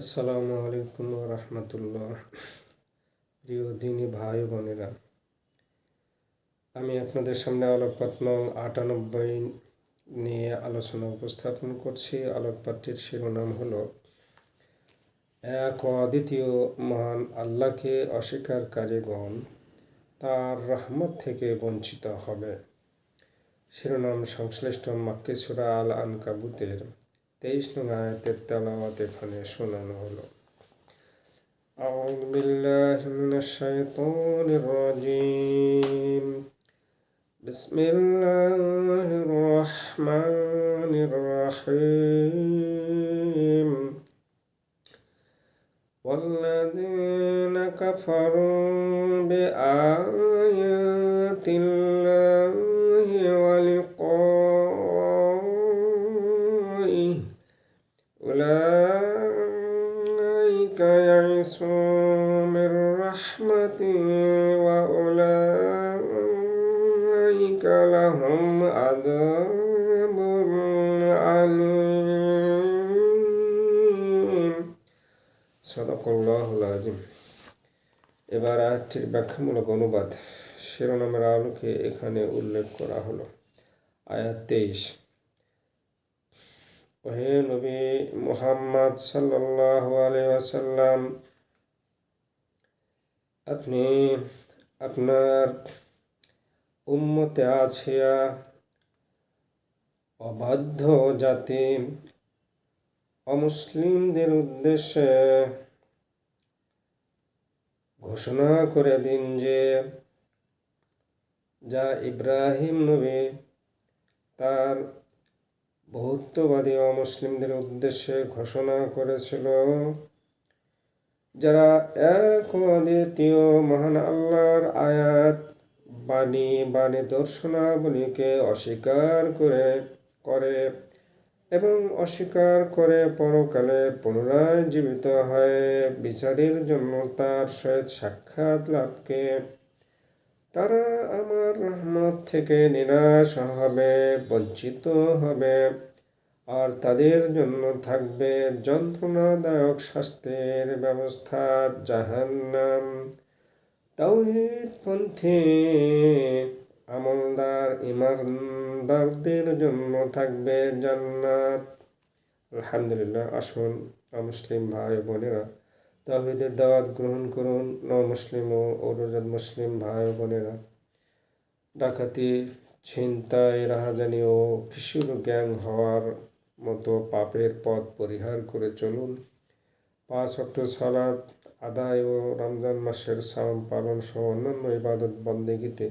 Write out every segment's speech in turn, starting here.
আসসালামু আলাইকুম রহমতুল্লাহ। প্রিয় দিনী ভাই বোনেরা, আমি আপনাদের সামনে আলোকপাত নং আটানব্বই নিয়ে আলোচনা উপস্থাপন করছি। আলোকপাতটির শিরোনাম হল, এক অদ্বিতীয় মহান আল্লাহকে অস্বীকারীগণ তার রহমত থেকে বঞ্চিত হবে। শিরোনাম সংশ্লিষ্ট মাক্কি সুরা আল আনকাবুতের তেইশ নং আয়াতের তেলাওয়াত এখানে শোনানো হলো أعوذ بالله من الشيطان الرجيم بسم الله الرحمن الرحيم والذين كفروا بآيات الله أولئك يئسوا من رحمتي وأولئك لهم عذاب عليم صدق الله العظيم এবার আয়াতটির ব্যাখ্যামূলক অনুবাদ শিরোনামের আলোকে এখানে উল্লেখ করা হলো আয়াত তেইশ ওহে নবী মুহাম্মদ সাল্লাল্লাহু আলাইহি আপনি আপনার উম্মতে আছিয়া অবাধ্য জাতি, অমুসলিমদের উদ্দেশ্যে ঘোষণা করে দিন যে, যা ইব্রাহিম নবী তার বহুত্ববাদী অমুসলিমদের উদ্দেশ্যে ঘোষণা করেছিল। যারা এক অদ্বিতীয় মহান আল্লাহর আয়াত, বাণী বাণী দর্শনাবলীকে অস্বীকার করে করে এবং অস্বীকার করে পরকালে পুনরায় জীবিত হয়ে বিচারের জন্য তার সহিত সাক্ষাৎ লাভকে তারা আমার রহমত থেকে নিরাশ হবে, বঞ্চিত হবে। আর তাদের জন্য থাকবে যন্ত্রণাদায়ক শাস্তির ব্যবস্থা জাহান্নাম। তাওহিদপন্থী, আমলদার, ইমানদারদের জন্য থাকবে জান্নাত। আলহামদুলিল্লাহ, আসুন মুসলিম ভাই বোনেরা তাহিদের দাওয়াত গ্রহণ করুন ন মুসলিম ও ওরজাদ মুসলিম ভাই বোনেরা। ডাকাতি, ছিনতাই, রাহাজানি ও কিশোর গ্যাং হওয়ার মতো পাপের পথ পরিহার করে চলুন। পাঁচ অক্ট সালাদ আদায় ও রমজান মাসের সাম পালন সহ অন্যান্য ইবাদত বন্দেগীতে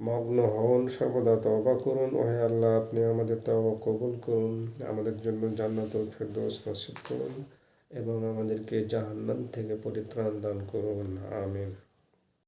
মগ্ন হন সর্বদা তবা করুন। ওহে আল্লাহ, আপনি আমাদের তবা কবুল করুন। আমাদের জন্য জান্নাত ফেরদৌস নসিব করুন। এবং আমাদেরকে জাহান্নাম থেকে পরিত্রাণ দান করুন আমিন।